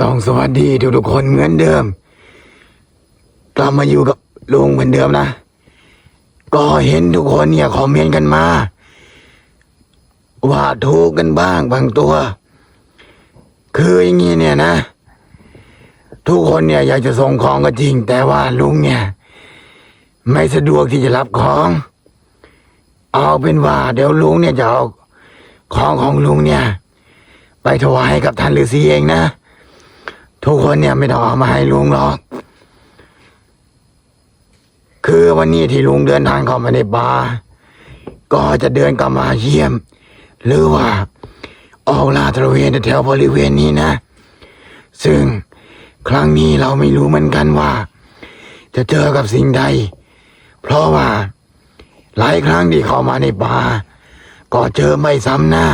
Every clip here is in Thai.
ต้องสวัสดีทุกทุกๆคนเหมือนเดิม กลับมาอยู่กับลุงเหมือนเดิมนะ ก็เห็นทุกคนเนี่ยคอมเมนต์กันมา ว่าถูกกันบ้างบางตัว คืออย่างงี้เนี่ยนะ ทุกคนเนี่ยอยากจะส่งของก็จริง แต่ว่าลุงเนี่ย ไม่สะดวกที่จะรับของ เอาเป็นว่า เดี๋ยวลุงเนี่ยจะเอาของของลุงเนี่ย ไปถวายให้กับท่านฤาษีเองนะ ทุกคนเนี่ยไม่ต้องเอามาให้ลุงหรอก คือวันนี้ที่ลุงเดินทางเข้ามาในป่าก็จะเดินกลับมาเยี่ยม หรือว่าออกลาดตระเวนแถวบริเวณนี้นะ ซึ่งครั้งนี้เราไม่รู้เหมือนกันว่า จะเจอกับสิ่งใด เพราะว่า หลายครั้งที่เข้ามาในป่าก็เจอไม่ซ้ำหน้า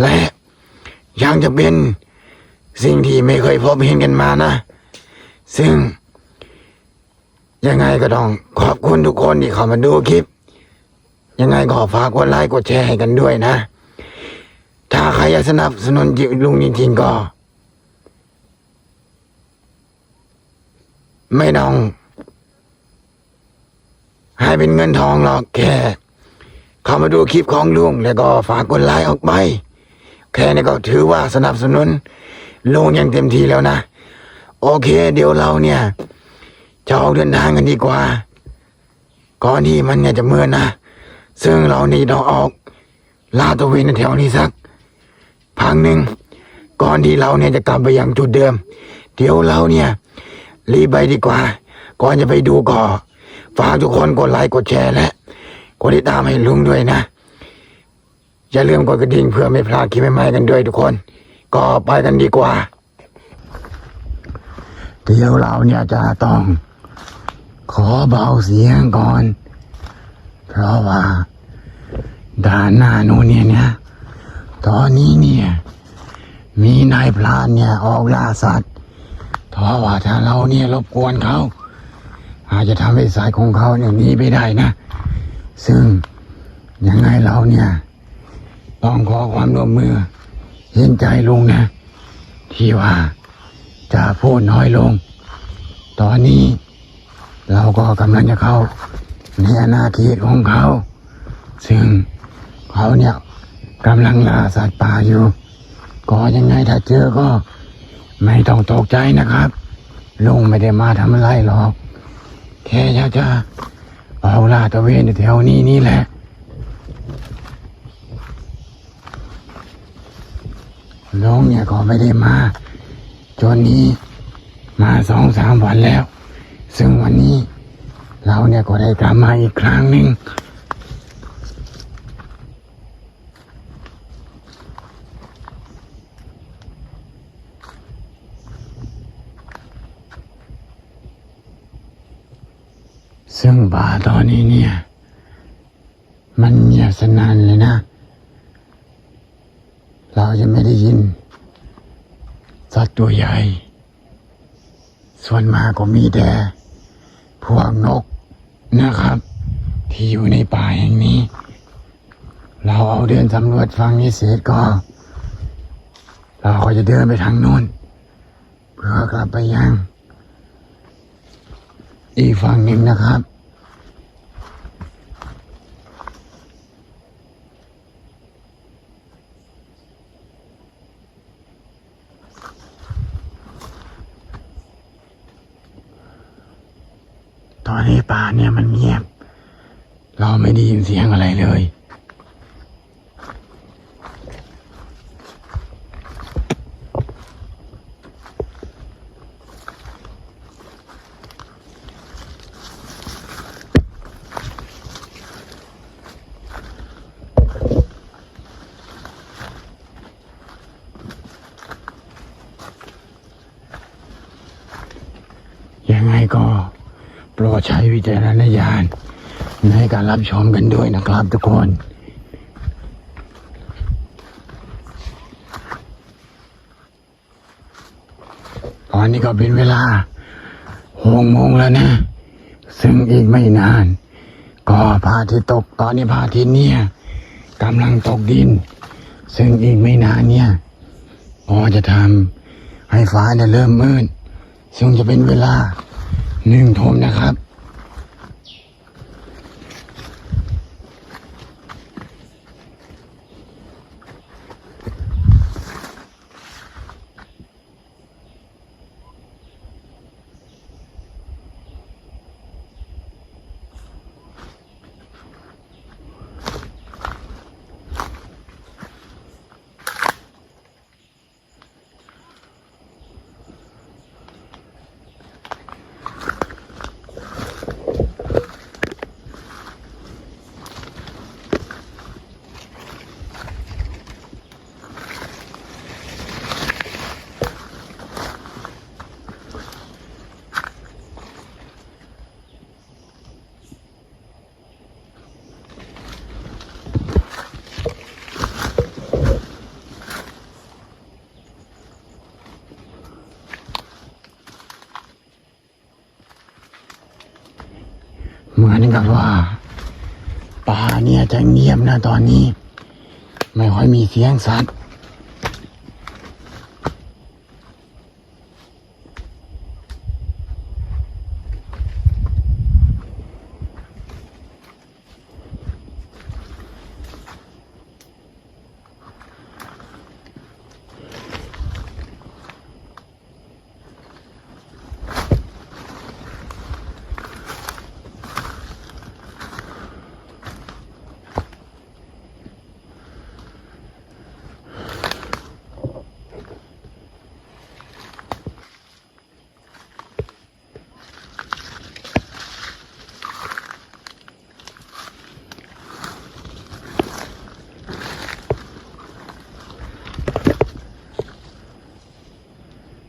และยังจะเป็น สิ่งที่ไม่เคยพบเห็นกันมานะ ซึ่ง ยังไงก็ต้องขอบคุณทุกคนที่เข้ามาดูคลิป ยังไงก็ฝากกดไลค์กดแชร์ให้กันด้วยนะ ถ้าใครอยากสนับสนุนลุงจริงๆก็ ไม่ต้องให้เป็นเงินทองหรอกแค่เข้ามาดูคลิปของลุงแล้วก็ฝากกดไลค์ออกไป แค่นี้ก็ถือว่าสนับสนุน ลงอย่างเต็มที่แล้วนะ โอเค เดี๋ยวเราเนี่ย จะออกเดินทางกันดีกว่า ก่อนที่มันเนี่ยจะเมื่อนะ ซึ่งเรานี่ต้องออกลาดตระเวนในแถวนี้สัก พังหนึ่งก่อนที่เราเนี่ยจะกลับไปยังจุดเดิม เดี๋ยวเราเนี่ยรีบไปดีกว่า ก่อนจะไปดูก็ฝากทุกคนกดไลค์กดแชร์และกดติดตามให้ลุงด้วยนะ อย่าลืมกดกระดิ่งเพื่อไม่พลาดคลิปใหม่ๆกันด้วยทุกคน ก็ไปกันดีกว่า เดี๋ยวเราเนี่ยจะต้อง ขอเบาเสียงก่อน เพราะว่าด้านหน้านู้นเนี่ยนะตอนนี้เนี่ย มีนายพรานเนี่ยออกล่าสัตว์เพราะว่าถ้าเราเนี่ยรบกวนเขาอาจจะทำให้สายของเขาเนี่ยหนีไปได้นะ ซึ่งยังไงเราเนี่ย ต้องขอความร่วมมือ เห็นใจลุงนะ ที่ว่าจะพูดน้อยลง ตอนนี้ เราก็กำลังจะเข้าในอาณาเขตของเขา ซึ่งเขาเนี่ยกำลังล่าสัตว์ป่าอยู่ ก็ยังไงถ้าเจอก็ ไม่ต้องตกใจนะครับลุงไม่ได้มาทำอะไรหรอก แค่อยากจะเอาล่าตะเวนแถวนี้นี่แหละ ลุงเนี่ยก็ไม่ได้มาจนนี้มาสองสามวันแล้ว ซึ่งวันนี้เราเนี่ยก็ได้กลับมาอีกครั้งหนึ่งซึ่งป่าตอนนี้เนี่ย มันเงียบสนันเลยนะ เราจะไม่ได้ยินสัตว์ตัวใหญ่ ส่วนมากก็มีแต่พวกนกนะครับ ที่อยู่ในป่าแห่งนี้ เราเอาเดินสำรวจฟังนี้เสร็จก็ เราก็จะเดินไปทางนู้นเพื่อกลับไปยัง อีกฝั่งหนึ่งนะครับ ป่าเนี่ยมันเงียบ เราไม่ได้ยินเสียงอะไรเลย ยังไงก็ โปรดใช้วิจารณญาณในการรับชมกันด้วยนะครับทุกคนตอนนี้ก็เป็นเวลาหกโมงแล้วนะ ซึ่งอีกไม่นาน ก็พาทิตย์ตกตอนนี้พาทิตย์เนี่ยกำลังตกดิน ซึ่งอีกไม่นานเนี่ยก็จะทำให้ฟ้าเนี่ยเริ่มมืดซึ่งจะเป็นเวลาหนึ่งทุ่มนะครับ เหมือนกับว่าป่าเนี่ยจะเงียบนะตอนนี้ ไม่ค่อยมีเสียงสัตว์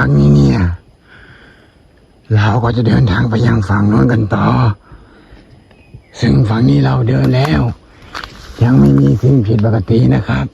จากนี้เนี่ย เราก็จะเดินทางไปยังฝั่งโน้นกันต่อ ซึ่งฝั่งนี้เราเดินแล้ว ยังไม่มีสิ่งผิดปกตินะครับ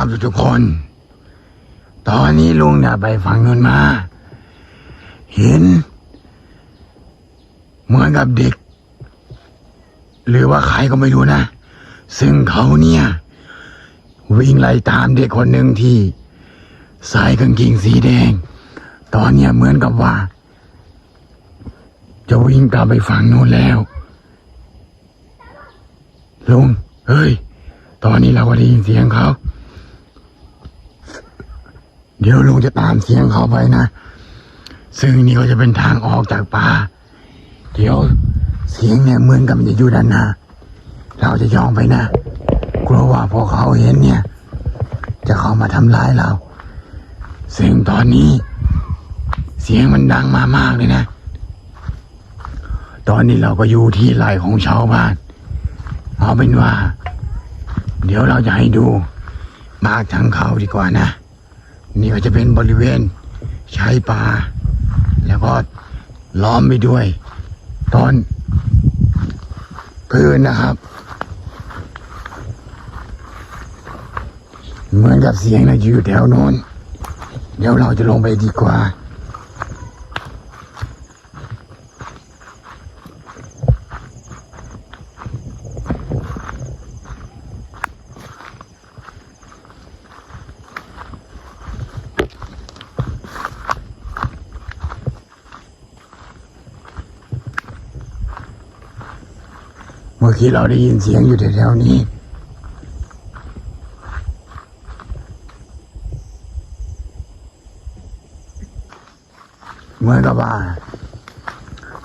ครับทุกคน ตอนนี้ลุงเนี่ยไปฝั่งนู้นมา เห็น เหมือนกับเด็ก หรือว่าใครก็ไม่รู้นะ ซึ่งเขาเนี่ย วิ่งไล่ตามเด็กคนหนึ่งที่ใส่กางเกงสีแดง ตอนเนี้ยเหมือนกับว่า จะวิ่งกลับไปฝั่งนู้นแล้วลุงเฮ้ย ตอนนี้เราก็ได้ยินเสียงเขา เดี๋ยวลุงจะตามเสียงเขาไปนะ ซึ่งนี่ก็จะเป็นทางออกจากป่า เดี๋ยวเสียงเนี่ยเหมือนกับจะอยู่ด้านหน้า เราจะยอมไปนะ กลัวว่าพอเขาเห็นเนี่ย จะเข้ามาทำร้ายเรา ซึ่งตอนนี้ เสียงมันดังมามากเลยนะ ตอนนี้เราก็อยู่ที่ไร่ของชาวบ้าน เอาเป็นว่า เดี๋ยวเราจะให้ดูมากทางเขาดีกว่านะ นี่ก็จะเป็นบริเวณชายป่าแล้วก็ล้อมไปด้วยต้นพื้นนะครับ เหมือนกับเสียงนะอยู่แถวโน้น เดี๋ยวเราจะลงไปดีกว่า เมื่เราได้ยินเสียงอยู่แถวๆนี้ เหมือนกับว่า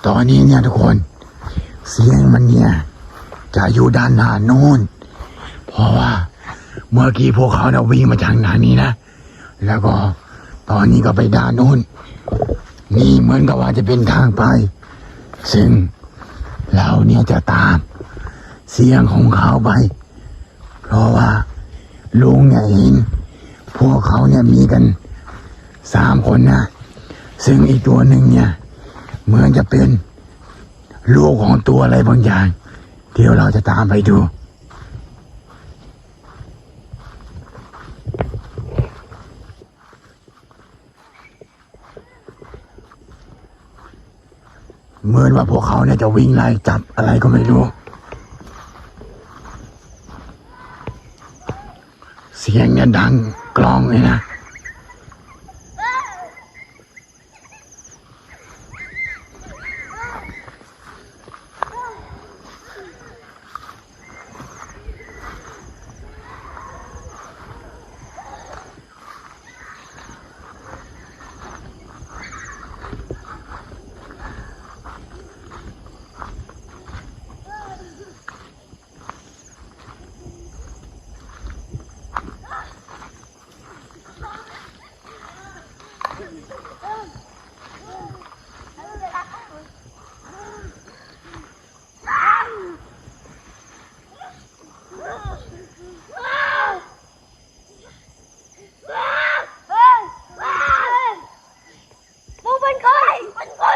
ตอนนี้เนี่ยทุกคน เสียงมันเนี่ย จะอยู่ด้านหน้าโน้นเพราะว่า เมื่อกี้พวกเขาเนี่ยวิ่งมาทางด้านี้นะ แล้วก็ตอนนี้ก็ไปด้านโน้น นี่เหมือนกับว่าจะเป็นทางไป ซึ่งเราเนี่ยจะตาม เสียงของเขาไป เพราะว่าลุงเนี่ยเห็นพวกเขาเนี่ยมีกันสามคนนะ ซึ่งอีกตัวหนึ่งเนี่ยเหมือนจะเป็นลูกของตัวอะไรบางอย่าง เดี๋ยวเราจะตามไปดูเหมือนว่าพวกเขาเนี่ยจะวิ่งไล่จับอะไรก็ไม่รู้ สียงเนี่ยดังกลองเลยนะ มึง เป็นใครเป็นใคร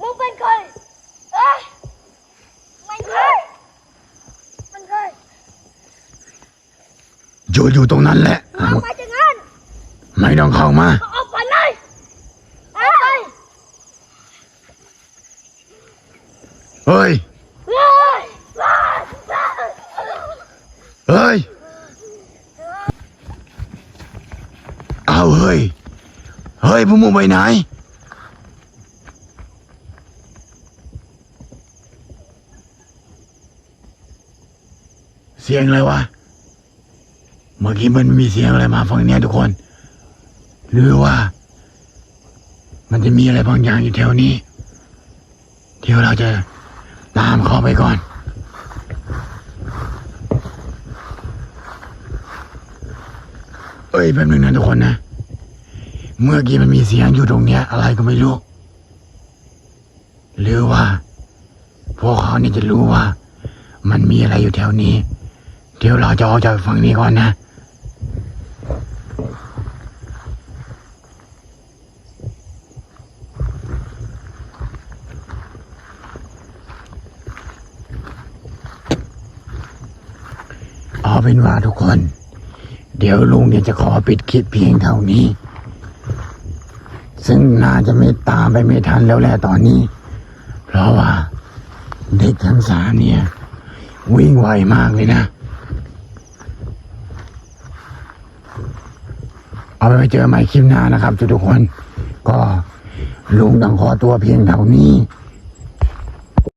มึงเป็นใครเอ้ยไม่ใช่มันใครอยู่อยู่ตรงนั้นแหละ ออกมาจากนั้นไม่ต้องเข้ามา ออกไปเลยออกไป เฮ้ย เฮ้ย เฮ้ย เอาเฮ้ย เฮ้ยพวกมึงไปไหน เสียงอะไรวะ เมื่อกี้มันมีเสียงอะไรมาฝั่งเนี้ยทุกคน หรือว่า มันจะมีอะไรบางอย่างอยู่แถวนี้ เดี๋ยวเราจะตามเข้าไปก่อน เอ้ยแป๊บนึงนะทุกคนนะ เมื่อกี้มันมีเสียงอยู่ตรงเนี้ย อะไรก็ไม่รู้ หรือว่า พวกเขานี่จะรู้ว่า มันมีอะไรอยู่แถวนี้ เดี๋ยวเราจะออกจากฝั่งนี้ก่อนนะเอาเป็นว่าทุกคน เดี๋ยวลุงเนี่ยจะขอปิดคลิปเพียงเท่านี้ ซึ่งน่าจะไม่ตามไปไม่ทันแล้วแหละตอนนี้ เพราะว่า เด็กทั้งสามเนี่ย วิ่งไวมากเลยนะ เอาไปไปเจอใหม่คลิปหน้านะครับทุกๆคน ก็ลุงต้องขอตัวเพียงเท่านี้